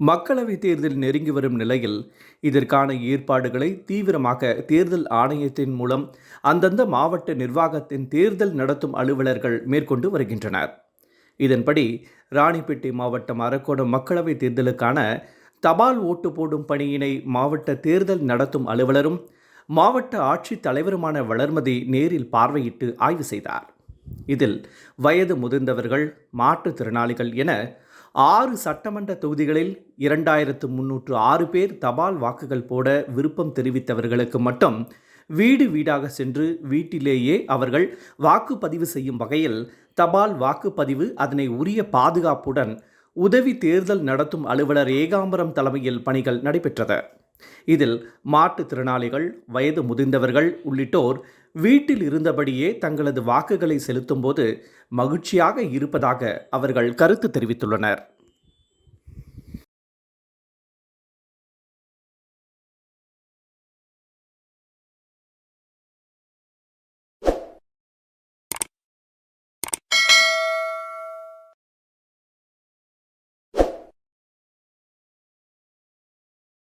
மக்களவைத் தேர்தல் நெருங்கி வரும் நிலையில் இதற்கான ஏற்பாடுகளை தீவிரமாக தேர்தல் ஆணையத்தின் மூலம் அந்தந்த மாவட்ட நிர்வாகத்தின் தேர்தல் நடத்தும் அலுவலர்கள் மேற்கொண்டு வருகின்றனர். இதன்படி ராணிப்பேட்டை மாவட்டம் அரக்கோணம் மக்களவைத் தேர்தலுக்கான தபால் ஓட்டு போடும் பணியினை மாவட்ட தேர்தல் நடத்தும் அலுவலரும் மாவட்ட ஆட்சித் தலைவருமான வளர்மதி நேரில் பார்வையிட்டு ஆய்வு செய்தார். இதில் வயது முதிர்ந்தவர்கள் மாற்றுத்திறனாளிகள் என ஆறு சட்டமன்ற தொகுதிகளில் இரண்டாயிரத்து முன்னூற்று ஆறு பேர் தபால் வாக்குகள் போட விருப்பம் தெரிவித்தவர்களுக்கு மட்டும் வீடு வீடாக சென்று வீட்டிலேயே அவர்கள் வாக்குப்பதிவு செய்யும் வகையில் தபால் வாக்குப்பதிவு அதனை உரிய பாதுகாப்புடன் உதவி தேர்தல் நடத்தும் அலுவலர் ஏகாம்பரம் தலைமையில் பணிகள் நடைபெற்றது. இதில் மாற்றுத்திறனாளிகள் வயது முதிர்ந்தவர்கள் உள்ளிட்டோர் வீட்டில் இருந்தபடியே தங்களது வாக்குகளை செலுத்தும்போது மகிழ்ச்சியாக இருப்பதாக அவர்கள் கருத்து தெரிவித்துள்ளனர்.